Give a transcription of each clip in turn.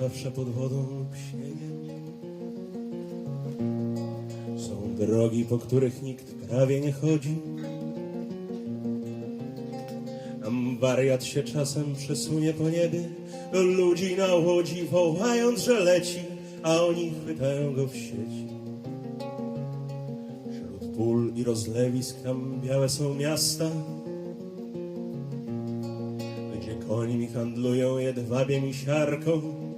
zawsze pod wodą lub śniegiem. Są drogi, po których nikt prawie nie chodzi. Tam wariat się czasem przesunie po niebie ludzi na łodzi, wołając, że leci, a oni chwytają go w sieci. Wśród pól i rozlewisk tam białe są miasta, gdzie końmi handlują jedwabiem i siarką.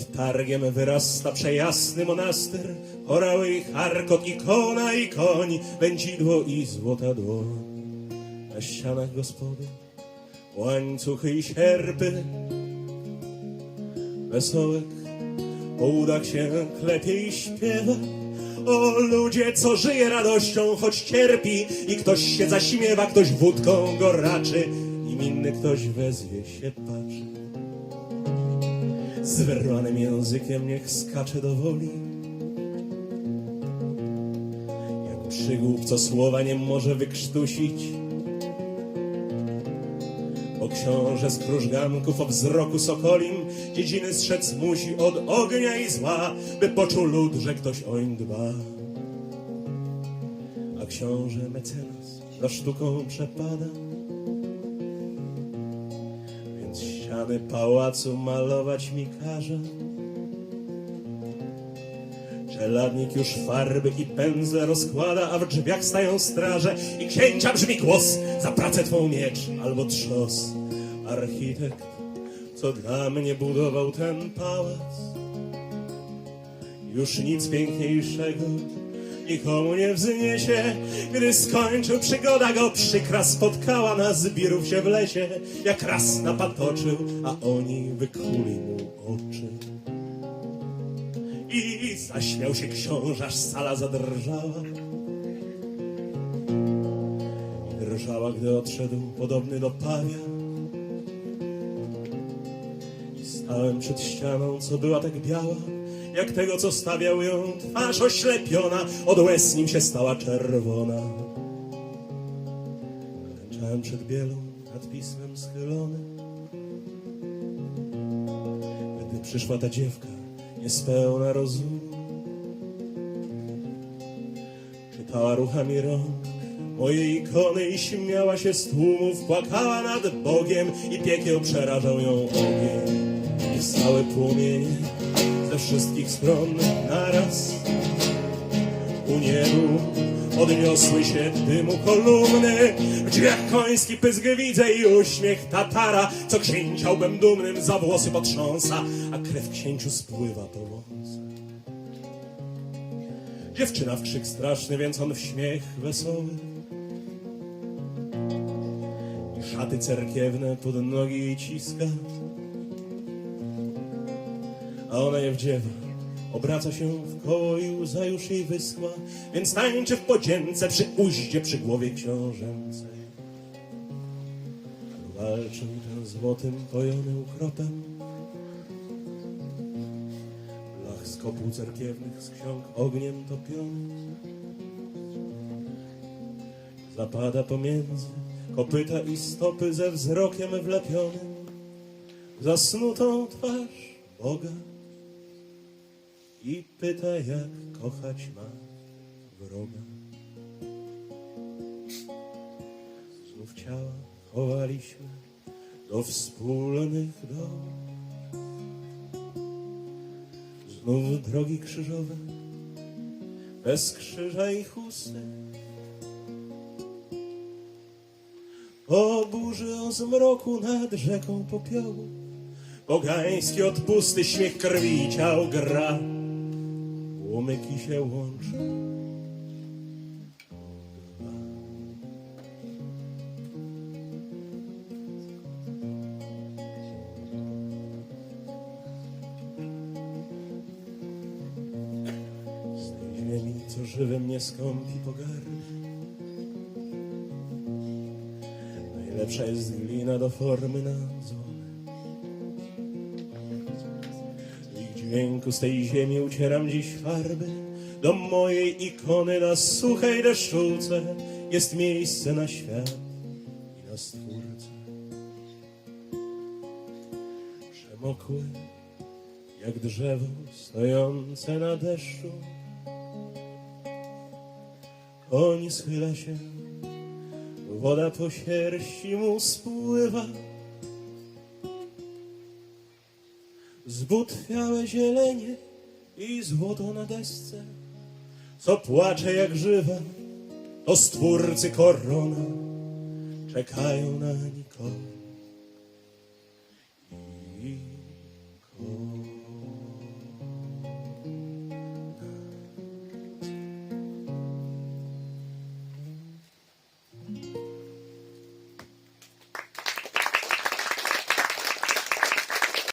Nad targiem wyrasta przejasny monaster, chorały i charkot, ikona i koń, wędzidło i złota dłoń. Na ścianach gospody łańcuchy i sierpy, wesołek po udach się klepie i śpiewa. O ludzie, co żyje radością, choć cierpi i ktoś się zaśmiewa, ktoś wódką go raczy, nim inny ktoś wezwie się patrzy. Z wyrwanym językiem niech skacze do woli. Jak przygłup, co słowa nie może wykrztusić. O książę z krużganków, o wzroku sokolim, dziedziny strzec musi od ognia i zła, by poczuł lud, że ktoś oń dba. A książę mecenas za sztuką przepada, ściany pałacu malować mi każe. Czeladnik już farby i pędzle rozkłada, a w drzwiach stają straże i księcia brzmi głos za pracę twą miecz albo trzos. Architekt, co dla mnie budował ten pałac, już nic piękniejszego nikomu nie wzniesie. Gdy skończył przygoda go przykra spotkała na zbirów się w lesie, jak raz napatoczył, a oni wykuli mu oczy. I zaśmiał się książę, aż sala zadrżała. I drżała, gdy odszedł podobny do pawia. Stałem przed ścianą, co była tak biała, jak tego, co stawiał ją twarz oślepiona, od łez nim się stała czerwona. Klęczałem przed bielą, nad pismem schylonym. Gdy przyszła ta dziewka, niespełna rozumu, czytała ruchami rąk moje ikony i śmiała się z tłumów, płakała nad Bogiem i piekieł przerażał ją ogień. I płomienie wszystkich stron naraz u niebu odniosły się dymu kolumny. W drzwiach koński pysk widzę i uśmiech Tatara, co księciałbym dumnym za włosy potrząsa, a krew księciu spływa po wąsach. Dziewczyna w krzyk straszny, więc on w śmiech wesoły. Szaty cerkiewne pod nogi ciska. A ona je wdziewa, obraca się w koło i łza już jej wyschła, więc tańczy w podzięce przy uździe przy głowie książęcej. Walczył ten złotym pojony ukropem. Blach z kopuł cerkiewnych, z ksiąg ogniem topiony. Zapada pomiędzy kopyta i stopy ze wzrokiem wlepionym. Zasnutą twarz Boga i pyta, jak kochać ma wroga. Znów ciała chowaliśmy do wspólnych domów. Znów drogi krzyżowe, bez krzyża i chusty. Po burzy o zmroku nad rzeką popiołu, pogański odpusty, śmiech krwi ciał gra. Łomyki się łączą. Co żywym nie skąpi pogardy. Najlepsza jest glina do formy nadzora. Dźwięku z tej ziemi ucieram dziś farby. Do mojej ikony na suchej deszczuce jest miejsce na świat i na stwórcę. Przemokły jak drzewo stojące na deszczu. Koń schyla się, woda po sierści mu spływa. Zbutwiałe zielenie i złoto na desce, co płacze jak żywa, to stwórcy korona czekają na nikogo.